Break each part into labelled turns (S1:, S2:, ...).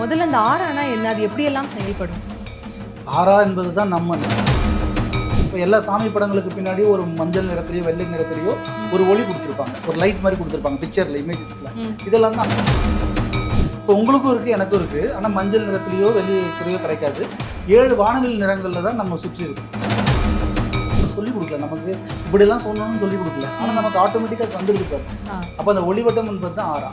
S1: முதல்ல இந்த ஆறானா என்ன? அது எப்படியெல்லாம் செயல்படும்?
S2: ஆறா என்பது தான் நம்ம இப்போ எல்லா சாமி படங்களுக்கு பின்னாடி ஒரு மஞ்சள் நிறத்திலையோ வெள்ளை நிறத்திலையோ ஒரு ஒளி கொடுத்துருப்பாங்க. ஒரு லைட் மாதிரி கொடுத்துருப்பாங்க பிக்சரில் இமேஜஸில்.
S1: இதெல்லாம்
S2: தான். இப்போ உங்களுக்கும் இருக்குது எனக்கும் இருக்குது ஆனால் மஞ்சள் நிறத்திலையோ வெள்ளை நிறத்திலையோ கிடைக்காது. ஏழு வானவில் நிறங்களில் தான் நம்ம சுற்றி இருக்கோம். சொல்லி கொடுக்கல. நமக்கு இப்படிலாம் சொல்லணும்னு சொல்லி கொடுக்கல. ஆனால் நமக்கு ஆட்டோமேட்டிக்காக வந்துருக்கு. அப்போ அந்த ஒளிவட்டம் என்பது தான் ஆறா.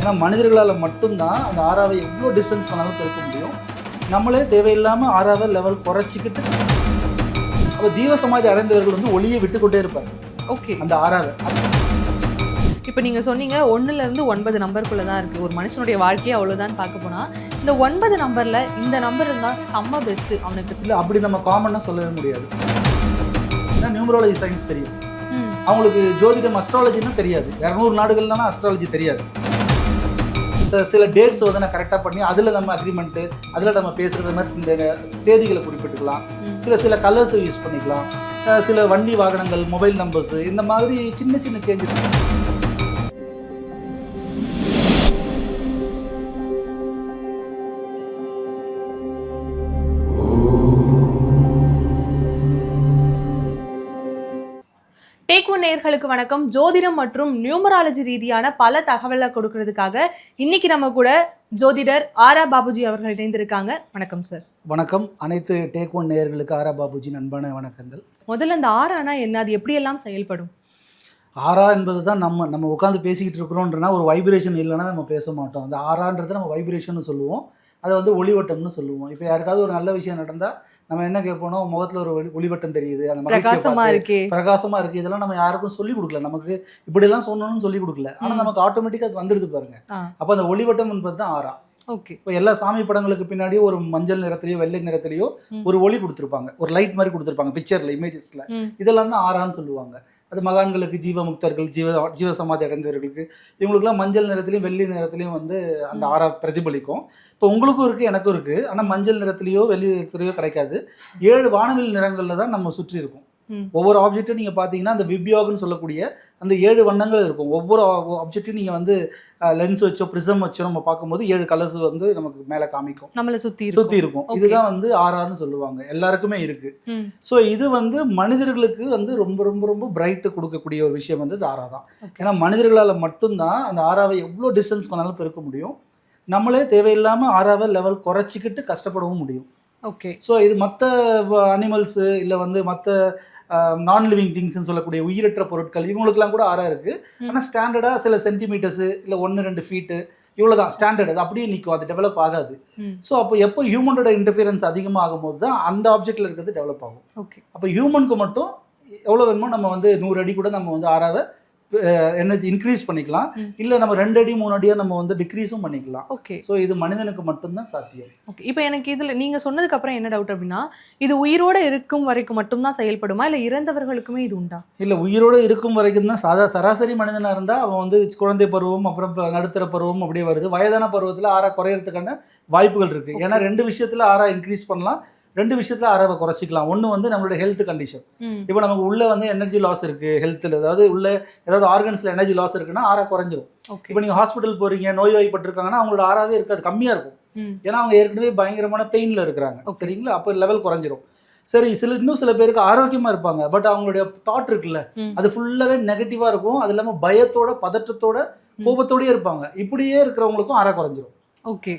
S2: ஏன்னா மனிதர்களால் மட்டும்தான் அந்த ஆறாவை எவ்வளோ டிஸ்டன்ஸ் பண்ணாலும் பெருக்க முடியும். நம்மளே தேவையில்லாமல் ஆறாவை லெவல் குறைச்சிக்கிட்டு அப்போ ஜீவ சமாதி அடைந்தவர்கள் வந்து ஒளியை விட்டுக்கொண்டே இருப்பாங்க.
S1: ஓகே
S2: அந்த ஆறாவை.
S1: இப்போ நீங்க சொன்னீங்க ஒண்ணுல இருந்து ஒன்பது நம்பருக்குள்ள தான் இருக்கு. ஒரு மனுஷனுடைய வாழ்க்கையே அவ்வளவுதான் பார்க்க போனா இந்த ஒன்பது நம்பர்ல இந்த நம்பர் இருந்தா செம்ம பெஸ்ட் அவனுக்கு.
S2: இல்லை அப்படி நம்ம காமனாக சொல்லவே முடியாது. ஏன்னா நியூமராலஜி சயின்ஸ் தெரியும். அவங்களுக்கு ஜோதிடம் அஸ்ட்ராலஜின்னா தெரியாது. இரநூறு நாடுகள்லாம் அஸ்ட்ராலஜி தெரியாது. சில சில டேட்ஸ் வந்து நான் கரெக்டாக பண்ணி அதில் நம்ம அக்ரிமெண்ட்டு அதில் நம்ம பேசுகிறது மாதிரி இந்த தேதிகளை குறிப்பிட்டுக்கலாம். சில சில கலர்ஸ் யூஸ் பண்ணிக்கலாம் சில வண்டி வாகனங்கள் மொபைல் நம்பர்ஸ் இந்த மாதிரி சின்ன சின்ன சேஞ்சஸ்
S1: டேக் ஒன் நேயர்களுக்கு வணக்கம். ஜோதிடம் மற்றும் நியூமராலஜி ரீதியான பல தகவலை கொடுக்கறதுக்காக இன்னைக்கு நம்ம கூட ஜோதிடர் ஆரா பாபுஜி அவர்கள் இணைந்திருக்காங்க. வணக்கம் சார்
S2: வணக்கம். அனைத்து டேக் ஒன் நேயர்களுக்கு ஆரா பாபுஜி நண்பான வணக்கங்கள்.
S1: முதல்ல இந்த ஆறானா என்ன? அது எப்படியெல்லாம் செயல்படும்?
S2: ஆறா என்பது தான் நம்ம நம்ம உட்காந்து பேசிக்கிட்டு இருக்கிறோன்றனா ஒரு வைப்ரேஷன் இல்லைன்னா நம்ம பேச மாட்டோம். அந்த ஆறான்றதை நம்ம வைப்ரேஷன் சொல்லுவோம். அதை வந்து ஒளிவட்டம்னு சொல்லுவோம். இப்போ யாருக்காவது ஒரு நல்ல விஷயம் நடந்தால் நம்ம என்ன கேட்போம் முகத்தில் ஒரு ஒளி- ஒளிவட்டம் தெரியுது. அந்த
S1: பிரகாசமா இருக்கே.
S2: பிரகாசமா இருக்கு. இதெல்லாம் நம்ம யாருக்கும் சொல்லி கொடுக்கல. நமக்கு இப்படிலாம் சொல்லணும்னு சொல்லி கொடுக்கல. ஆனா
S1: ம்.
S2: நமக்கு ஆட்டோமேட்டிக்கா அது வந்துருது பாருங்க. அப்போ அந்த ஒளிவட்டம் என்பது தான் ஆறா.
S1: ஓகே.
S2: இப்போ எல்லா சாமி படங்களுக்கு பின்னாடி ஒரு மஞ்சள் நிறத்திலையோ வெள்ளை நிறத்திலையோ. ஒரு ஒளி கொடுத்துருப்பாங்க. ஒரு லைட் மாதிரி கொடுத்துருப்பாங்க பிக்சர்ல இமேஜஸ்ல. இதெல்லாம் தான் ஆறான்னு சொல்லுவாங்க. அது மகான்களுக்கு ஜீவமுக்தர்கள் ஜீவ ஜீவ சமாதி அடைந்தவர்களுக்கு இவங்களுக்குலாம் மஞ்சள் நிறத்திலையும் வெள்ளி நிறத்திலையும் வந்து அந்த. ஆறா பிரதிபலிக்கும் இப்போ உங்களுக்கும் இருக்கு எனக்கும் இருக்கு ஆனா மஞ்சள் நிறத்திலையோ வெள்ளி நிறத்திலையோ கிடைக்காது ஏழு வானவில் நிறங்கள்ல தான் நம்ம சுற்றி இருக்கோம். ஒவ்வொரு ஆப்ஜெக்ட்டும் நீங்க பாத்தீங்கன்னா அந்த விப்யோகன்னு சொல்லக்கூடிய அந்த ஏழு வண்ணங்கள் இருக்கும். ஒவ்வொரு ஆப்ஜெக்ட்டும் நீங்க வந்து லென்ஸ் வச்சோ ப்ரிசம் வச்சோ நம்ம பார்க்கும்போது ஏழு கலர்ஸ் வந்து நமக்கு மேல காமிக்கும்.
S1: நம்மள சுத்தி
S2: சுத்தி
S1: இருக்கும்.
S2: இதுதான் வந்து ஆறான்னு சொல்லுவாங்க. எல்லாருக்குமே இருக்கு. ஸோ இது வந்து மனிதர்களுக்கு வந்து ரொம்ப ரொம்ப ரொம்ப பிரைட்டு கொடுக்கக்கூடிய ஒரு விஷயம் வந்து இது ஆறா தான். ஏன்னா மனிதர்களால் மட்டும்தான் அந்த ஆறாவை எவ்வளோ டிஸ்டன்ஸ் பண்ணாலும் பெருக்க முடியும். நம்மளே தேவையில்லாமல் ஆறாவை லெவல் குறைச்சிக்கிட்டு கஷ்டப்படவும் முடியும்.
S1: ஓகே
S2: ஸோ இது மற்ற அனிமல்ஸு இல்லை வந்து மற்ற நான் லிவிங் திங்ஸ்னு சொல்லக்கூடிய உயிரற்ற பொருட்கள் இவங்களுக்கெல்லாம் கூட ஆறா இருக்கு.
S1: ம்.
S2: ஆனால் ஸ்டாண்டர்டாக சில சென்டிமீட்டர்ஸு இல்லை ஒன்று ரெண்டு ஃபீட்டு இவ்வளோ தான் ஸ்டாண்டர்ட் அது. அப்படியே நிற்கும் அது டெவலப் ஆகாது. ஸோ அப்போ எப்போ ஹியூமனோட இன்டர்ஃபியரன்ஸ் அதிகமாக ஆகும்போது தான் அந்த ஆப்ஜெக்டில் இருக்கிறது டெவலப் ஆகும்.
S1: ஓகே
S2: அப்போ ஹியூமனுக்கு மட்டும் எவ்வளோ வேணுமோ நம்ம வந்து நூறு அடி கூட நம்ம வந்து ஆறாவை எனர்ஜி இன்க்ரீஸ் பண்ணிக்கலாம். இல்லை நம்ம ரெண்டு அடி மூணு அடியாக நம்ம வந்து டிக்ரீஸும் பண்ணிக்கலாம்.
S1: ஓகே
S2: ஸோ இது மனிதனுக்கு மட்டும்தான் சாத்தியம்.
S1: ஓகே இப்போ எனக்கு இதுல நீங்க சொன்னதுக்கு அப்புறம் என்ன டவுட் அப்படின்னா இது உயிரோட இருக்கும் வரைக்கும் மட்டும்தான் செயல்படுமா? இல்ல இறந்தவர்களுக்குமே இது உண்டா?
S2: இல்லை உயிரோடு இருக்கும் வரைக்கும் தான் சாதா சராசரி மனிதனாக இருந்தால் அவன் வந்து குழந்தை பருவம் அப்புறம் நடுத்தர பருவம் அப்படியே வருது. வயதான பருவத்தில் ஆறா குறையறதுக்கான வாய்ப்புகள்
S1: Okay.
S2: ஏன்னா ரெண்டு விஷயத்தில் ஆறா இன்க்ரீஸ் பண்ணலாம். ரெண்டு விஷயத்தில் ஆறாவை குறைச்சிக்கலாம். ஒன்று வந்து நம்மளோட ஹெல்த் கண்டிஷன் இப்போ நமக்கு உள்ள வந்து எனர்ஜி லாஸ் இருக்குது ஹெல்த்தில் அதாவது உள்ள ஏதாவது ஆர்கன்ஸில் எனர்ஜி லாஸ் இருக்குன்னா ஆறா குறைஞ்சிரும். இப்போ நீங்கள் ஹாஸ்பிட்டல் போகிறீங்க நோய்வாய்ப்பட்டிருக்காங்கன்னா அவங்களோட ஆறாவே இருக்காது கம்மியாக இருக்கும். ஏன்னா அவங்க ஏற்கனவே பயங்கரமான பெயினில் இருக்கிறாங்க. சரிங்களா? அப்போ லெவல் குறைஞ்சிரும். சரி சில இன்னும் சில பேருக்கு ஆரோக்கியமாக இருப்பாங்க. பட் அவங்களுடைய தாட் இருக்குல்ல. அது ஃபுல்லாகவே நெகட்டிவாக இருக்கும். அது இல்லாமல் பயத்தோட பதற்றத்தோட. கோபத்தோடயே இருப்பாங்க. இப்படியே இருக்கிறவங்களுக்கும் ஆறா குறைஞ்சிரும்.
S1: ஓகே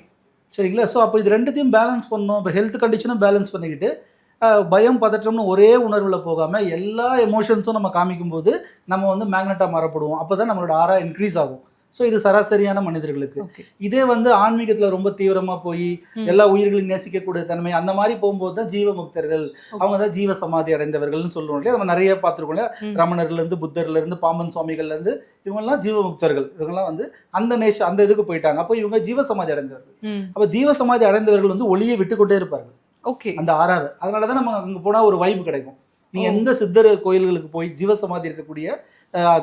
S2: சரிங்களா? ஸோ அப்போ இது ரெண்டுத்தையும் பேலன்ஸ் பண்ணணும். இப்போ ஹெல்த் கண்டிஷனும் பேலன்ஸ் பண்ணிக்கிட்டு பயம் பதற்றம்னு ஒரே உணர்வில் போகாமல் எல்லா எமோஷன்ஸும் நம்ம காமிக்கும்போது நம்ம வந்து மேக்னெட்டாக மாறப்படுவோம். அப்போ தான் நம்மளோட ஆறா இன்க்ரீஸ் ஆகும். ஸோ இது சராசரியான மனிதர்களுக்கு. இதே வந்து ஆன்மீகத்தில் ரொம்ப தீவிரமாக போய். எல்லா உயிர்களையும் நேசிக்கக்கூடிய தன்மை அந்த மாதிரி போகும்போது தான் ஜீவமுக்தர்கள் அவங்க தான் ஜீவ சமாதி அடைந்தவர்கள்னு சொல்லுவோம் இல்லையா? நம்ம நிறைய பார்த்துருக்கோம் இல்லையா?
S1: ம்.
S2: ரமணர்ல இருந்து புத்தர்ல இருந்து பாம்பன் சுவாமிகள்ல இருந்து இவங்கெல்லாம் ஜீவமுக்தர்கள். இவங்கெல்லாம் வந்து அந்த நேஷ அந்த இதுக்கு போயிட்டாங்க. அப்போ இவங்க ஜீவ சமாதி அடைந்தவர்கள். அப்போ ஜீவ சமாதி அடைந்தவர்கள் வந்து ஒளியை விட்டுக்கொண்டே இருப்பார்கள்.
S1: ஓகே
S2: அந்த ஆறாவை. அதனால தான் நம்ம அங்கே போனால் ஒரு வைப்பு கிடைக்கும்.
S1: ஓ.
S2: எந்த சித்தர் கோயில்களுக்கு போய் ஜீவ சமாதி இருக்கக்கூடிய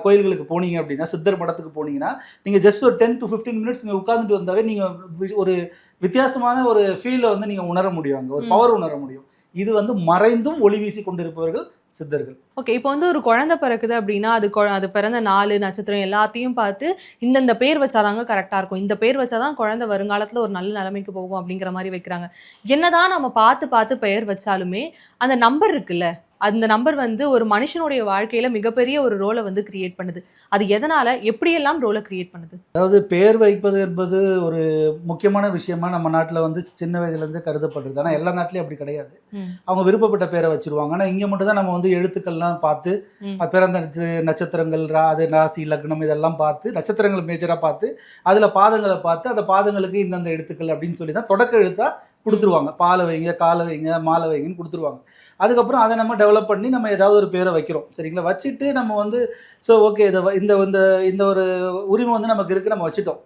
S2: கோயில்களுக்கு போனீங்க அப்படின்னா சித்தர் மடத்துக்கு போனீங்கன்னா நீங்க ஜஸ்ட் ஒரு டென் டு ஃபிஃப்டீன் மினிட்ஸ் நீங்க உட்கார்ந்துட்டு வந்தாவே நீங்க வி- ஒரு வித்தியாசமான ஒரு ஃபீலை வந்து நீங்க உணர முடியும் அங்க ஒரு. பவர் உணர முடியும். இது வந்து மறைந்தும் ஒளி வீசி கொண்டிருப்பவர்கள் சித்தர்கள்.
S1: ஓகே இப்போ வந்து ஒரு குழந்தை பிறக்குது அப்படின்னா அது அது பிறந்த நாலு நட்சத்திரம் எல்லாத்தையும் பார்த்து இந்தந்த பேர் வச்சாதாங்க கரெக்டாக இருக்கும். இந்த பேர் வச்சாதான் குழந்தை வருங்காலத்தில் ஒரு நல்ல நிலைமைக்கு போகும் அப்படிங்கிற மாதிரி வைக்கிறாங்க. என்னதான் நம்ம பார்த்து பார்த்து பெயர் வச்சாலுமே அந்த நம்பர் இருக்குல்ல? அந்த நம்பர் வந்து ஒரு மனுஷனுடைய வாழ்க்கையில மிகப்பெரிய ஒரு ரோலை வந்து கிரியேட் பண்ணுது. அது எதனால எப்படியெல்லாம் ரோலை கிரியேட் பண்ணுது?
S2: அதாவது பேர் வைப்பது என்பது ஒரு முக்கியமான விஷயமா நம்ம நாட்டில் வந்து சின்ன வயதுலேருந்து கருதப்படுறது ஆனால் எல்லா நாட்டிலையும் அப்படி கிடையாது. அவங்க விருப்பப்பட்ட பேரை வச்சிருவாங்க. ஆனால் இங்கே மட்டும் தான் நம்ம வந்து எழுத்துக்கள்லாம் பார்த்து பிறந்த நட்ச- நட்சத்திரங்கள் ரா அது ராசி லக்னம் இதெல்லாம் பார்த்து நட்சத்திரங்கள் மேஜராக பார்த்து அதில் பாதங்களை பார்த்து அந்த பாதங்களுக்கு இந்தந்த எழுத்துக்கள் அப்படின்னு சொல்லி தான் தொடக்க எழுத்தா கொடுத்துருவாங்க. பாலை வைங்க காலை வைங்க மாலை வைங்கன்னு கொடுத்துருவாங்க. அதுக்கப்புறம் அதை நம்ம டெவலப் பண்ணி நம்ம ஏதாவது ஒரு பேரை வைக்கிறோம். சரிங்களா? வச்சுட்டு நம்ம வந்து ஸோ ஓகே இதை இந்த இந்த இந்த ஒரு உரிமை வந்து நமக்கு இருக்கு நம்ம வச்சுட்டோம்.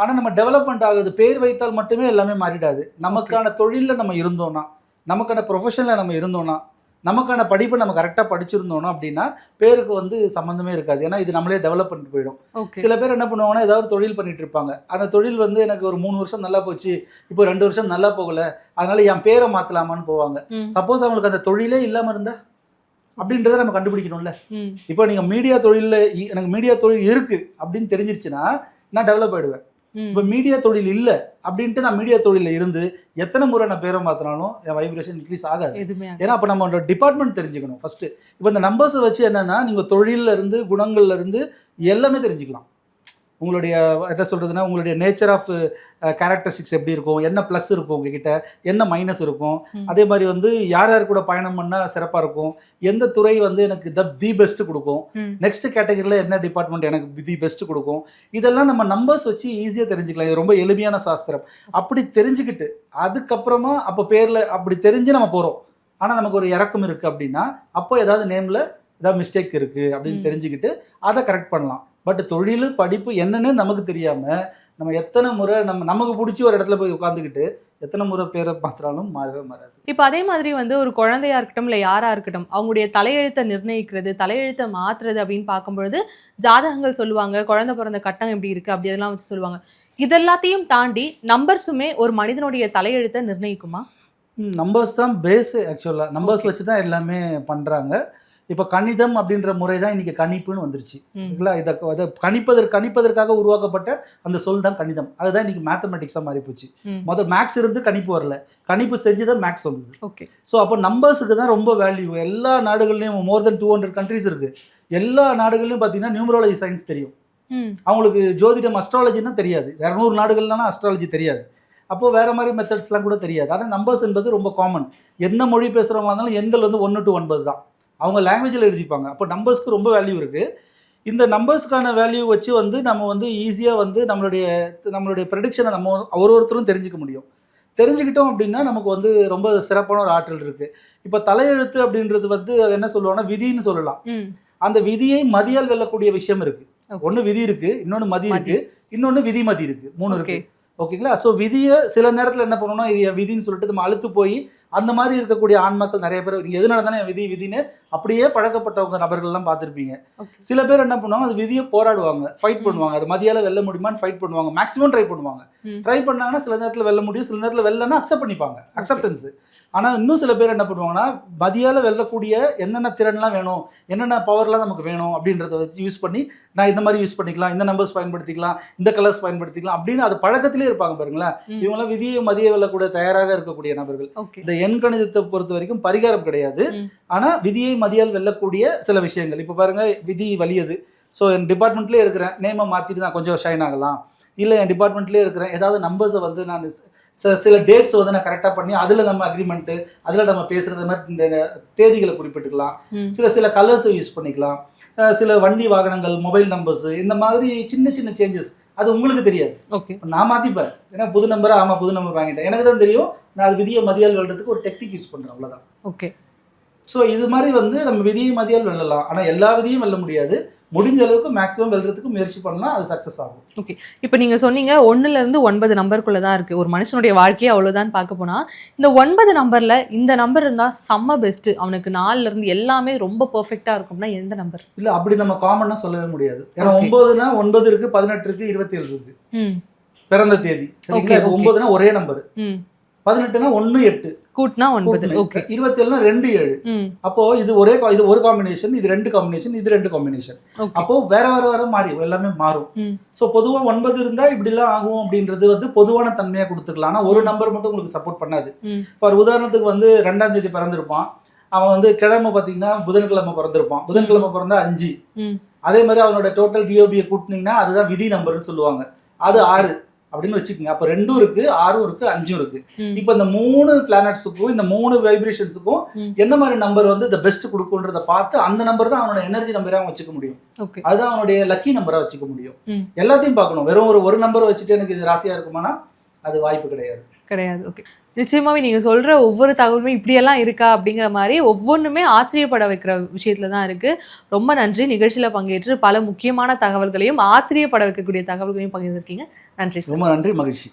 S2: ஆனால் நம்ம டெவலப்மெண்ட் ஆகுது பேர் வைத்தால் மட்டுமே எல்லாமே மாறிடாது. நமக்கான தொழிலில் நம்ம இருந்தோம்னா நமக்கான ப்ரொஃபஷனில் நம்ம இருந்தோம்னா நமக்கான படிப்பை நம்ம கரெக்டாக படிச்சிருந்தோம்னா அப்படின்னா பேருக்கு வந்து சம்மந்தமே இருக்காது. ஏன்னா இது நம்மளே டெவலப் பண்ணிட்டு போயிடும். சில பேர் என்ன பண்ணுவாங்கன்னா ஏதாவது தொழில் பண்ணிட்டு இருப்பாங்க. அந்த தொழில் வந்து எனக்கு ஒரு மூணு வருஷம் நல்லா போச்சு இப்போ ரெண்டு வருஷம் நல்லா போகல அதனால என் பேரை மாற்றலாமான்னு போவாங்க. சப்போஸ் அவங்களுக்கு அந்த தொழிலே இல்லாமல் இருந்தா? அப்படின்றத நம்ம கண்டுபிடிக்கணும்ல. இப்போ நீங்கள் மீடியா தொழிலில் எனக்கு மீடியா தொழில் இருக்கு அப்படின்னு தெரிஞ்சிருச்சுன்னா நான் டெவலப் ஆயிடுவேன். இப்போ மீடியா தொழில் இல்லை அப்படின்ட்டு நான் மீடியா தொழிலில் இருந்து எத்தனை முறை நான் பேரை மாற்றினாலும் என் வைப்ரேஷன் இன்க்ரீஸ் ஆகாது. ஏன்னா அப்போ நம்மளோட டிபார்ட்மெண்ட் தெரிஞ்சுக்கணும் ஃபர்ஸ்ட் இப்போ இந்த நம்பர்ஸை வச்சு என்னன்னா நீங்கள் தொழில்ல இருந்து குணங்கள்ல இருந்து எல்லாமே தெரிஞ்சுக்கலாம். உங்களுடைய என்ன சொல்றதுன்னா உங்களுடைய நேச்சர் ஆஃப் கேரக்டரிஸ்டிக்ஸ் எப்படி இருக்கும்? என்ன ப்ளஸ் இருக்கும் உங்ககிட்ட? என்ன மைனஸ் இருக்கும். அதே மாதிரி வந்து யார் யார் கூட பயணம் பண்ணால் சிறப்பாக இருக்கும்? எந்த துறை வந்து எனக்கு த தி பெஸ்ட் கொடுக்கும். நெக்ஸ்ட் கேட்டகரியில் என்ன டிபார்ட்மெண்ட் எனக்கு தி பெஸ்ட் கொடுக்கும்? இதெல்லாம் நம்ம நம்பர்ஸ் வச்சு ஈஸியாக தெரிஞ்சுக்கலாம். இது ரொம்ப எளிமையான சாஸ்திரம். அப்படி தெரிஞ்சுக்கிட்டு அதுக்கப்புறமா அப்போ பேரில் அப்படி தெரிஞ்சு நம்ம போகிறோம் ஆனால் நமக்கு ஒரு இறக்கம் இருக்குது அப்படின்னா அப்போ ஏதாவது நேமில் ஏதாவது மிஸ்டேக் இருக்குது அப்படின்னு. தெரிஞ்சுக்கிட்டு அதை கரெக்ட் பண்ணலாம். பட் தொழில் படிப்பு என்னன்னு நமக்கு தெரியாமல் நம்ம எத்தனை முறை நம்ம நமக்கு பிடிச்சி ஒரு இடத்துல போய் உட்காந்துக்கிட்டு எத்தனை முறை பேரை மாத்திராலும் மாறவே மாறாது.
S1: இப்போ அதே மாதிரி வந்து ஒரு குழந்தையா இருக்கட்டும் இல்லை யாரா இருக்கட்டும் அவங்களுடைய தலையெழுத்தை நிர்ணயிக்கிறது தலையெழுத்தை மாத்துறது அப்படின்னு பார்க்கும்பொழுது ஜாதகங்கள் சொல்லுவாங்க குழந்தை பிறந்த கட்டம் எப்படி இருக்கு அப்படி அதெல்லாம் வச்சு சொல்லுவாங்க. இதெல்லாத்தையும் தாண்டி நம்பர்ஸுமே ஒரு மனிதனுடைய தலையெழுத்தை நிர்ணயிக்குமா?
S2: நம்பர்ஸ் தான் பேஸு ஆக்சுவலாக நம்பர்ஸ். வச்சு தான் எல்லாமே பண்ணுறாங்க இப்போ கணிதம் அப்படின்ற முறை தான் இன்னைக்கு கணிப்புன்னு வந்துருச்சு.
S1: ம்.
S2: சரிங்களா இதை அதை கணிப்பதற்கு கணிப்பதற்காக உருவாக்கப்பட்ட அந்த சொல் தான் கணிதம். அதுதான் இன்னைக்கு மேத்தமெட்டிக்ஸாக மாறி போச்சு. முதல் மேக்ஸ் இருந்து கணிப்பு வரல. கணிப்பு செஞ்சு தான் மேக்ஸ் வந்தது.
S1: ஓகே.
S2: ஸோ அப்போ நம்பர்ஸுக்கு தான் ரொம்ப வேல்யூ எல்லா நாடுகள்லையும் more than two hundred countries இருக்குது எல்லா நாடுகள்லையும் பார்த்தீங்கன்னா நியூமராலஜி சயின்ஸ் தெரியும். அவங்களுக்கு ஜோதிடம் அஸ்ட்ராலஜின்னா தெரியாது. இரநூறு நாடுகள்லாம் அஸ்ட்ராலஜி தெரியாது. அப்போது வேறு மாதிரி மெத்தட்ஸ்லாம் கூட தெரியாது. ஆனால் நம்பர்ஸ் என்பது ரொம்ப காமன் என்ன மொழி பேசுகிறவங்களா இருந்தாலும் எண்கள் வந்து ஒன்று டு ஒன்பது தான். அவங்க லாங்குவேஜில் எழுதிப்பாங்க. அப்போ நம்பர்ஸ்க்கு ரொம்ப வேல்யூ இருக்குது இந்த நம்பர்ஸ்க்கான வேல்யூ வச்சு வந்து நம்ம வந்து ஈஸியாக வந்து நம்மளுடைய நம்மளுடைய ப்ரெடிக்ஷனை நம்ம ஒரு ஒருத்தரும் தெரிஞ்சுக்க முடியும். தெரிஞ்சுக்கிட்டோம் அப்படின்னா நமக்கு வந்து ரொம்ப சிறப்பான ஒரு ஆற்றல் இருக்குது இப்போ தலையெழுத்து அப்படின்றது வந்து அது என்ன சொல்லுவாங்கன்னா விதின்னு சொல்லலாம். அந்த விதியை மதியால் வெல்லக்கூடிய விஷயம் இருக்கு.
S1: Okay.
S2: ஒன்னு விதி இருக்கு இன்னொன்னு மதி இருக்கு இன்னொன்னு விதி மதி இருக்கு. மூணு இருக்கு.
S1: ஓகே
S2: ஓகேங்களா? ஸோ விதியை சில நேரத்தில் என்ன பண்ணணும் இது என் விதின்னு சொல்லிட்டு நம்ம அழுத்து போய் அந்த மாதிரி இருக்கக்கூடிய ஆண்மக்கள் நிறைய பேர் எதனால தானே என் விதி விதின்னு அப்படியே பழக்கப்பட்டவங்க நபர்கள்லாம் பார்த்துருப்பீங்க. சில பேர் என்ன பண்ணுவாங்க அது விதியை போராடுவாங்க. ஃபைட் பண்ணுவாங்க. அது மதியால வெல்ல முடியுமான்னு ஃபைட் பண்ணுவாங்க. மேக்ஸிமம் ட்ரை பண்ணுவாங்க. ட்ரை பண்ணாங்கன்னா சில நேரத்தில் வெல்ல முடியும் சில நேரத்தில் வெல்லனா அக்செப்ட் பண்ணிப்பாங்க. அக்செப்டன்ஸ் ஆனால் இன்னும் சில பேர் என்ன பண்ணுவாங்கன்னா மதியால வெல்லக்கூடிய என்னென்ன திறன்லாம் வேணும் என்னென்ன பவர்லாம் நமக்கு வேணும் அப்படின்றத வச்சு யூஸ் பண்ணி நான் இந்த மாதிரி யூஸ் பண்ணிக்கலாம் இந்த நம்பர்ஸ் பயன்படுத்திக்கலாம் இந்த கலர்ஸ் பயன்படுத்திக்கலாம் அப்படின்னு அது பழக்கத்திலே இருப்பாங்க பாருங்களேன்.
S1: ம்.
S2: இவங்களாம் விதியை மதிய வெல்லக்கூட தயாராக இருக்கக்கூடிய நபர்கள். இந்த எண் கணிதத்தை பொறுத்த வரைக்கும் பரிகாரம் கிடையாது.
S1: ம்.
S2: ஆனா விதியை மதியால் வெல்லக்கூடிய சில விஷயங்கள். இப்போ பாருங்க விதி வலியது. ஸோ என் டிபார்ட்மெண்ட்லேயே இருக்கிறேன். நேமை மாற்றிட்டு நான் கொஞ்சம் ஷைன் ஆகலாம். இல்லை என் டிபார்ட்மெண்ட்லேயே இருக்கிறேன். ஏதாவது நம்பர்ஸை வந்து நான் சில டேட்ஸ் வந்து நான் கரெக்டாக பண்ணி அதில் நம்ம அக்ரிமெண்ட்டு அதில் நம்ம பேசுகிறது மாதிரி தேதிகளை குறிப்பிட்டுக்கலாம். சில சில கலர்ஸை யூஸ் பண்ணிக்கலாம். சில வண்டி வாகனங்கள் மொபைல் நம்பர்ஸ் இந்த மாதிரி சின்ன சின்ன சேஞ்சஸ் அது உங்களுக்கு தெரியாது.
S1: ஓகே
S2: நான் மாற்றிப்பேன் ஏன்னா புது நம்பரா ஆமாம் புது நம்பர் வாங்கிட்டேன். எனக்கு தான் தெரியும் நான் அது விதியை மதியால் வெல்றதுக்கு ஒரு டெக்னிக் யூஸ் பண்ணுறேன் அவ்வளோதான்
S1: ஓகே
S2: ஸோ இது மாதிரி வந்து நம்ம விதியை மதியால் வெல்லலாம். ஆனால் எல்லா விதியும் வெல்ல முடியாது. முடிஞ்ச அளவுக்கு மேக்ஸிமம் வெல்றதுக்கு முயற்சி பண்ணலாம் அது சக்ஸஸ் ஆகும்.
S1: இப்போ நீங்க சொன்னீங்க ஒண்ணுல இருந்து ஒன்பது நம்பருக்குள்ள தான் இருக்கு. ஒரு மனுஷனுடைய வாழ்க்கையே அவ்வளவுதான் பார்க்க போனா இந்த ஒன்பது நம்பர்ல இந்த நம்பர் இருந்தா செம்ம பெஸ்ட் அவனுக்கு நாலுல இருந்து எல்லாமே ரொம்ப பெர்ஃபெக்ட்டா இருக்கும்னா எந்த நம்பர்
S2: இல்லை அப்படி நம்ம காமனாக சொல்லவே முடியாது. ஏன்னா. ஒன்பதுனா ஒன்பது இருக்கு பதினெட்டு இருக்கு இருபத்தி ஏழு இருக்கு.
S1: ம்.
S2: பிறந்த தேதி. சரிங்களா. ஒன்பதுனா ஒரே நம்பர் பதினெட்டுனா ஒன்று எட்டு.
S1: கூட்டினா ஒன்பது. ஓகே
S2: இருபத்தி ஏழுனா ரெண்டு ஏழு. அப்போ இது ஒரே இது ஒரு காம்பினேஷன் இது ரெண்டு காம்பினேஷன் இது ரெண்டு காம்பினேஷன் அப்போ வேற வேற வேற மாறி எல்லாமே மாறும்.
S1: ம்.
S2: ஸோ பொதுவாக ஒன்பது இருந்தா இப்படிலாம் ஆகும் அப்படின்றது வந்து பொதுவான தன்மையா கொடுத்துக்கலாம். ஆனா ஒரு நம்பர் மட்டும் உங்களுக்கு சப்போர்ட் பண்ணாது. ஃபார் உதாரணத்துக்கு வந்து ரெண்டாம் தேதி பிறந்திருப்பான். அவன் வந்து கிழமை பார்த்தீங்கன்னா புதன்கிழமை பிறந்திருப்பான். புதன்கிழமை பிறந்தா அஞ்சு. அதே மாதிரி அவனோட டோட்டல் டிஓபியை கூட்டினீங்கன்னா அதுதான் விதி நம்பர்னு சொல்லுவாங்க. அது ஆறு. அப்படின்னு வச்சுக்கோங்க அப்போ ரெண்டும் இருக்கு ஆறும் இருக்கு அஞ்சும் இருக்கு. இப்போ இந்த மூணு பிளானட்ஸுக்கும் இந்த மூணு வைப்ரேஷன்ஸுக்கும். என்ன மாதிரி நம்பர் வந்து இந்த பெஸ்ட் கொடுக்குன்றத பார்த்து அந்த நம்பர் தான் அவனோட எனர்ஜி நம்பரா அவன் வச்சுக்க முடியும் அதுதான் அவனுடைய லக்கி நம்பரா வச்சுக்க முடியும். எல்லாத்தையும் பார்க்கணும் வெறும் ஒரு ஒரு நம்பர் வச்சுட்டு எனக்கு இது ராசியா இருக்குமானா அது வாய்ப்பு கிடையாது.
S1: கிடையாது. ஓகே நிச்சயமாவே நீங்க சொல்ற ஒவ்வொரு தகவலுமே இப்படியெல்லாம் இருக்கா அப்படிங்கிற மாதிரி ஒவ்வொன்றுமே ஆச்சரியப்பட வைக்கிற விஷயத்துல தான் இருக்கு. ரொம்ப நன்றி. நிகழ்ச்சியில பங்கேற்று பல முக்கியமான தகவல்களையும் ஆச்சரியப்பட வைக்கக்கூடிய தகவல்களையும் பகிர்ந்திருக்கீங்க. நன்றி
S2: ரொம்ப நன்றி. மகிழ்ச்சி.